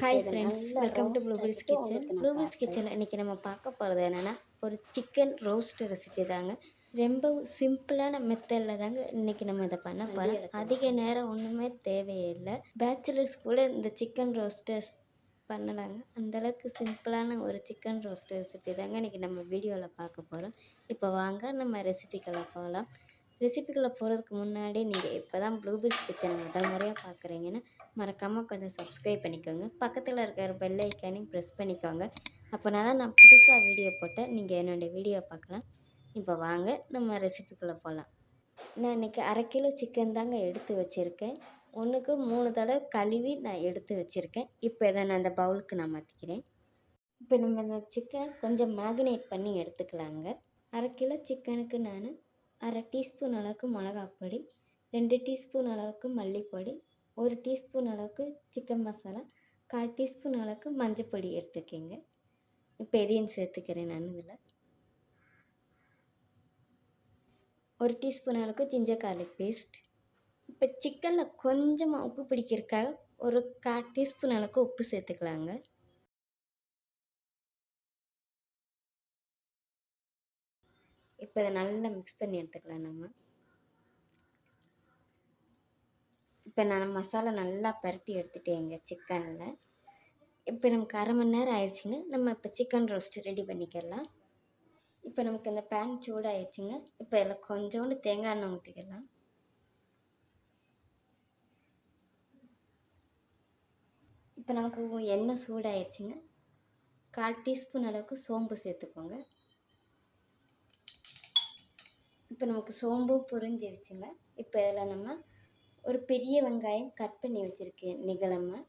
Hi friends welcome to Blueberries Kitchen Blueberries கிச்சனில் இன்றைக்கி நம்ம பார்க்க போகிறது என்னென்னா ஒரு சிக்கன் ரோஸ்ட் ரெசிபி தாங்க. ரொம்ப சிம்பிளான மெத்தடில் தாங்க இன்றைக்கி நம்ம இதை பண்ண போகிறோம் அதிக நேரம் ஒன்றுமே தேவையில்லை பேச்சுலர்ஸ் கூட இந்த சிக்கன் ரோஸ்டர்ஸ் பண்ணலாங்க. அந்தளவுக்கு சிம்பிளான ஒரு சிக்கன் ரோஸ்ட் ரெசிபி தாங்க இன்றைக்கி நம்ம வீடியோவில் பார்க்க போகிறோம் இப்போ வாங்க நம்ம ரெசிபிக்குள்ளே போகலாம் ரெசிபிக்குள்ளே போகிறதுக்கு முன்னாடி நீங்கள் இப்போ தான் ப்ளூபெரிஸ் கிச்சன் முதல் முறையாக பார்க்குறீங்கன்னா மறக்காமல் கொஞ்சம் சப்ஸ்கிரைப் பண்ணிக்கோங்க. பக்கத்தில் இருக்கிற பெல் ஐக்கானையும் ப்ரெஸ் பண்ணிக்கோங்க. அப்போனா தான் நான் புதுசாக வீடியோ போட்டேன் நீங்கள் என்னுடைய வீடியோ பார்க்கலாம். இப்போ வாங்க நம்ம ரெசிபிக்குள்ளே போகலாம் நான் இன்றைக்கி அரை கிலோ சிக்கன் தாங்க எடுத்து வச்சுருக்கேன். ஒன்றுக்கு மூணு தடவை கழுவி நான் எடுத்து வச்சுருக்கேன். இப்போ இதை நான் அந்த பவுலுக்கு நான் மாற்றிக்கிறேன் இப்போ நம்ம இந்த சிக்கனை கொஞ்சம் மேக்னேட் பண்ணி எடுத்துக்கலாங்க. அரை கிலோ சிக்கனுக்கு நான் அரை டீஸ்பூன் அளவுக்கு மிளகாப்பொடி ரெண்டு டீஸ்பூன் அளவுக்கு மல்லிப்பொடி ஒரு டீஸ்பூன் அளவுக்கு சிக்கன் மசாலா கால் டீஸ்பூன் அளவுக்கு மஞ்சப்பொடி எடுத்துக்கோங்க. இப்போ எதையும் சேர்த்துக்கிறேன் நான் இதில். ஒரு டீஸ்பூன் அளவுக்கு ஜிஞ்சர் கார்லிக் பேஸ்ட் இப்போ சிக்கனில் கொஞ்சமாக உப்பு பிடிக்கிறதுக்காக ஒரு கால் டீஸ்பூன் அளவுக்கு உப்பு சேர்த்துக்கலாங்க. இப்போ இதை நல்லா மிக்ஸ் பண்ணி எடுத்துக்கலாம் நம்ம. இப்போ நான் மசாலா நல்லா பரட்டி எடுத்துட்டேங்க சிக்கனில். இப்போ நமக்கு அரை மணி நேரம் ஆயிடுச்சுங்க. நம்ம இப்போ சிக்கன் ரோஸ்ட் ரெடி பண்ணிக்கலாம். இப்போ நமக்கு அந்த பேன் சூடாகிடுச்சுங்க இப்போ இதில் கொஞ்சோண்டு தேங்காய் எண்ணெய் ஊற்றிக்கலாம் இப்போ நமக்கு எண்ணெய் சூடாயிடுச்சுங்க. கால் டீஸ்பூன் அளவுக்கு சோம்பு சேர்த்துக்கோங்க. இப்போ நமக்கு சோம்பும் புரிஞ்சிருச்சுங்க. இப்போ இதில் நம்ம ஒரு பெரிய வெங்காயம் கட் பண்ணி வச்சுருக்கேன் நிகழமாக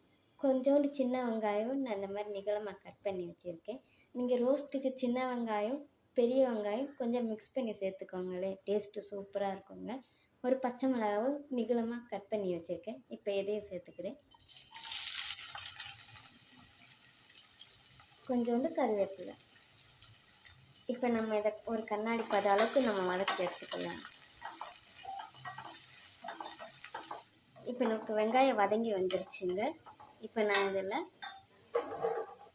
கொஞ்சோண்டு சின்ன வெங்காயம் நான் இந்த மாதிரி நிகழமாக கட் பண்ணி வச்சுருக்கேன். நீங்கள் ரோஸ்ட்டுக்கு சின்ன வெங்காயம் பெரிய வெங்காயம் கொஞ்சம் மிக்ஸ் பண்ணி சேர்த்துக்கோங்களே டேஸ்ட்டு சூப்பராக இருக்குங்க. ஒரு பச்சை மிளகாவும் நிகழமாக கட் பண்ணி வச்சுருக்கேன். இப்போ எதையும் சேர்த்துக்கிறேன். கொஞ்சோண்டு கருவேப்பிலை. இப்போ நம்ம இதை ஒரு கண்ணாடி பத அளவுக்கு நம்ம வதக்கி எடுத்துக்கலாம். இப்போ நமக்கு வெங்காயம் வதங்கி வந்துருச்சுங்க. இப்போ நான் இதில்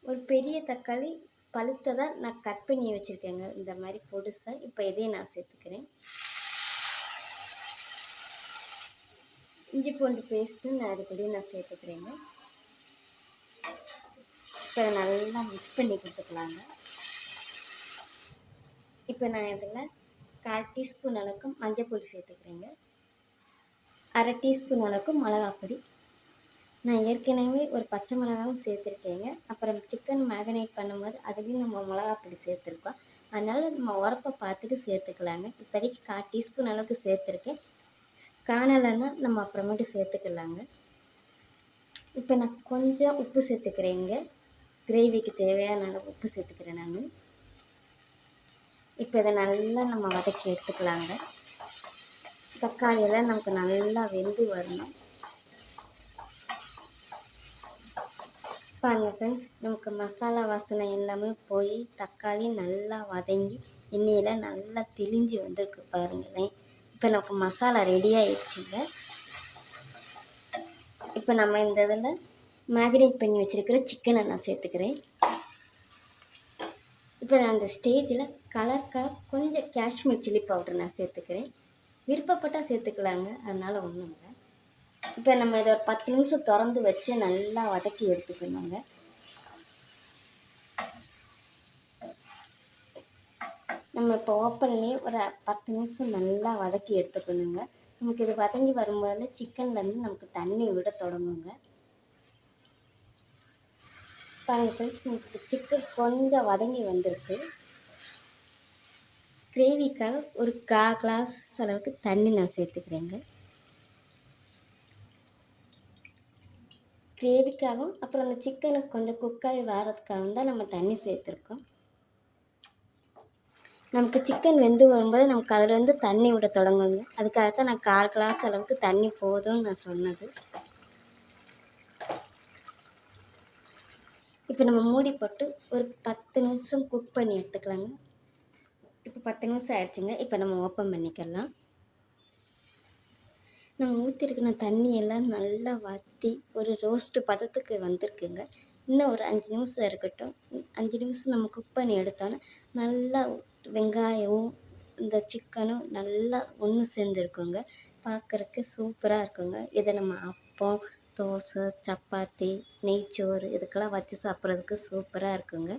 ஒரு பெரிய தக்காளி பழுத்ததை நான் கட் பண்ணி வச்சுருக்கேங்க. இந்த மாதிரி பொடுசாக இப்போ இதையும் நான் சேர்த்துக்கிறேன். இஞ்சி பூண்டு பேஸ்ட்டு நான் அதுக்குள்ளேயும் நான் சேர்த்துக்கிறேங்க. இப்போ நல்லா மிக்ஸ் பண்ணி கொடுத்துக்கலாங்க. இப்போ நான் இதில் கால் டீஸ்பூன் அளவுக்கு மஞ்சள் சேர்த்துக்கிறேங்க. அரை டீஸ்பூன் அளவுக்கு மிளகாப்பொடி. நான் ஏற்கனவே ஒரு பச்சை மிளகாவும் சேர்த்துருக்கேங்க. அப்புறம் சிக்கன் மேகனேட் பண்ணும்போது அதுலேயும் நம்ம மிளகாப்பொடி சேர்த்துருக்கோம். அதனால் நம்ம உரப்பை பார்த்துட்டு சேர்த்துக்கலாங்க. இப்போதைக்கு கால் டீஸ்பூன் அளவுக்கு சேர்த்துருக்கேன். காணலைன்னா நம்ம அப்புறமேட்டு சேர்த்துக்கலாங்க. இப்போ நான் கொஞ்சம் உப்பு சேர்த்துக்கிறேங்க. கிரேவிக்கு தேவையான அளவு உப்பு சேர்த்துக்கிறேன் நான். இப்போ இதை நல்லா நம்ம வதக்கி எடுத்துக்கலாங்க. தக்காளியெல்லாம் நமக்கு நல்லா வெந்து வரணும். பாருங்கள் ஃப்ரெண்ட்ஸ் நமக்கு மசாலா வாசனை எல்லாமே போய் தக்காளி நல்லா வதங்கி எண்ணெயில் நல்லா தெளிஞ்சு வந்திருக்கு பாருங்களேன் இப்போ நமக்கு மசாலா ரெடி ஆயிடுச்சுங்க. இப்போ நம்ம இந்த இதில் மேக்னேட் பண்ணி வச்சுருக்கிற சிக்கனை நான் சேர்த்துக்கிறேன். இப்போ நான் அந்த ஸ்டேஜில் கலர்க்காக கொஞ்சம் காஷ்மீர் சில்லி பவுடர் நான் சேர்த்துக்கிறேன். விருப்பப்பட்டால் சேர்த்துக்கலாங்க அதனால் ஒன்றும் இல்லை. இப்போ நம்ம இதை ஒரு பத்து நிமிஷம் திறந்து வச்சு நல்லா வதக்கி எடுத்துக்கணுங்க. நம்ம இப்போ ஓப்பன்லேயே ஒரு பத்து நிமிஷம் நல்லா வதக்கி எடுத்துக்கணுங்க. நமக்கு இது வதங்கி வரும்போது சிக்கன்லேருந்து நமக்கு தண்ணி விட தொடங்குங்க. பாருங்கள் ஃப்ரெண்ட்ஸ் நமக்கு சிக்கன் கொஞ்சம் வதங்கி வந்திருக்கு. கிரேவிக்காக ஒரு கா கிளாஸ் அளவுக்கு தண்ணி நான் சேர்த்துக்கிறேங்க. கிரேவிக்காகவும் அப்புறம் அந்த சிக்கனுக்கு கொஞ்சம் குக்காகி வர்றதுக்காகவும் தான் நம்ம தண்ணி சேர்த்துருக்கோம். நமக்கு சிக்கன் வெந்து வரும்போது நமக்கு அதில் வந்து தண்ணி விட தொடங்குங்க. அதுக்காக தான் நான் கால் கிளாஸ் அளவுக்கு தண்ணி போதும்னு நான் சொன்னது. இப்போ நம்ம மூடி போட்டு ஒரு பத்து நிமிஷம் குக் பண்ணி எடுத்துக்கலாங்க. பத்து நிமிஷம் ஆயிடுச்சுங்க. இப்போ நம்ம ஓப்பன் பண்ணிக்கலாம். நான் ஊற்றிருக்கிற தண்ணி எல்லாம் நல்லா வற்றி ஒரு ரோஸ்ட்டு பதத்துக்கு வந்திருக்குங்க. இன்னும் ஒரு அஞ்சு நிமிஷம் இருக்கட்டும். அஞ்சு நிமிஷம் நம்ம குக் பண்ணி எடுத்தோன்னே நல்லா வெங்காயமும் இந்த சிக்கனும் நல்லா ஒன்று சேர்ந்துருக்குங்க பார்க்குறக்கு சூப்பராக இருக்குங்க. இதை நம்ம அப்பம் தோசை சப்பாத்தி நெய்ச்சோறு இதுக்கெல்லாம் வச்சு சாப்பிட்றதுக்கு சூப்பராக இருக்குங்க.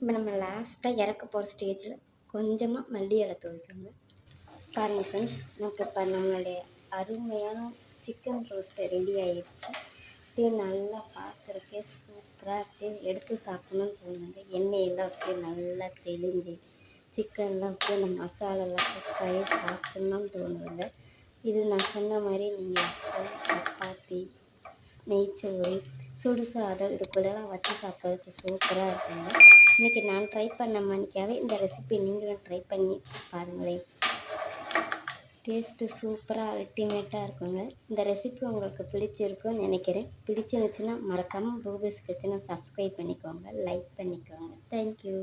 இப்போ நம்ம லாஸ்ட்டாக இறக்க போகிற ஸ்டேஜில் கொஞ்சமாக மல்லி இலை துவைக்கோங்க பாருங்கள் ஃப்ரெண்ட்ஸ் நமக்கு இப்போ நம்மளுடைய அருமையான சிக்கன் ரோஸ்ட்டு ரெடி ஆயிடுச்சு. அப்படியே நல்லா பார்க்குறக்கே சூப்பராக அப்படியே எடுத்து சாப்பிடணும்னு தோணுங்க எண்ணெயெல்லாம் அப்படியே நல்லா தெளிஞ்சு சிக்கன்லாம் அப்படியே அந்த மசாலாலாம் ஃப்ரை சாப்பிடணும்னு தோணுங்க இது நான் சொன்ன மாதிரி நீங்கள் சப்பாத்தி நெய்ச்சோறு சுடுசாதம் இது கூடலாம் வச்சு சாப்பிட்றதுக்கு சூப்பராக இருக்குங்க. இன்றைக்கி நான் ட்ரை பண்ண மணிக்காகவே இந்த ரெசிபி நீங்களும் ட்ரை பண்ணி பாருங்களேன். டேஸ்ட்டு சூப்பராக அல்டிமேட்டாக இருக்குங்க. இந்த ரெசிபி உங்களுக்கு பிடிச்சிருக்கும்னு நினைக்கிறேன். பிடிச்சிருந்துச்சுன்னா மறக்காமல் ப்ளூபீஸ் கிச்சனை சப்ஸ்கிரைப் பண்ணிக்கோங்க. லைக் பண்ணிக்கோங்க. தேங்க்யூ